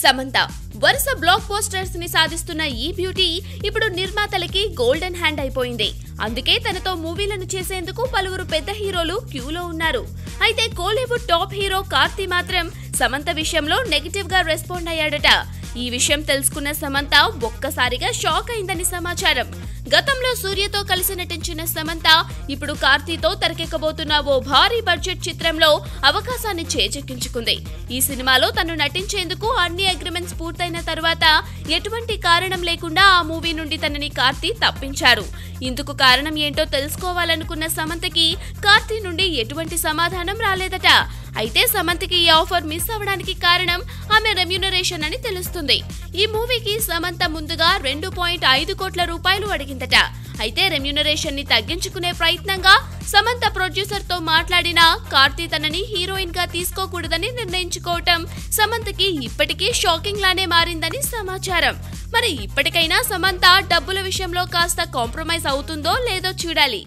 సమంత వరుస బ్లాక్ పోస్టర్స్ని సాధిస్తున్న ఈ బ్యూటీ ఇప్పుడు నిర్మాతలకి గోల్డెన్ హ్యాండ్ అయిపోయింది. అందుకే తనతో మూవీలను చేసేందుకు పలువురు పెద్ద హీరోలు క్యూలో ఉన్నారు. అయితే కోలీవుడ్ టాప్ హీరో కార్తీ మాత్రం సమంత విషయంలో నెగిటివ్గా రెస్పాండ్ అయ్యాడట. ఈ విషయం తెలుసుకున్న సమంత ఒక్కసారిగా షాక్ అయిందని సమాచారం. గతంలో సూర్యతో కలిసి నటించిన సమంత ఇప్పుడు కార్తీతో తెరకెక్కబోతున్న ఓ భారీ బడ్జెట్ చిత్రంలో అవకాశాన్ని చేజెక్కించుకుంది. ఈ సినిమాలో తను నటించేందుకు అన్ని అగ్రిమెంట్స్ పూర్తయిన తర్వాత ఎటువంటి కారణం లేకుండా ఆ మూవీ నుండి తనని కార్తీ తప్పించారు. ఇందుకు కారణం ఏంటో తెలుసుకోవాలనుకున్న సమంతకి కార్తీ నుండి ఎటువంటి సమాధానం రాలేదట. అయితే సమంతకి ఈ ఆఫర్ మిస్ అవ్వడానికి కారణం ఆమె రెమ్యునరేషన్ అని తెలుస్తుంది. ఈ మూవీకి సమంత ముందుగా రెండు పాయింట్ ఐదు కోట్ల రూపాయలు అడిగిందట. అయితే రెమ్యునరేషన్ని తగ్గించుకునే ప్రయత్నంగా సమంత ప్రొడ్యూసర్తో మాట్లాడిన కార్తీ తనని హీరోయిన్గా తీసుకోకూడదని నిర్ణయించుకోవటం సమంతకి ఇప్పటికీ షాకింగ్ లానే మారిందని సమాచారం. మరి ఇప్పటికైనా సమంత డబ్బుల విషయంలో కాస్త కాంప్రమైజ్ అవుతుందో లేదో చూడాలి.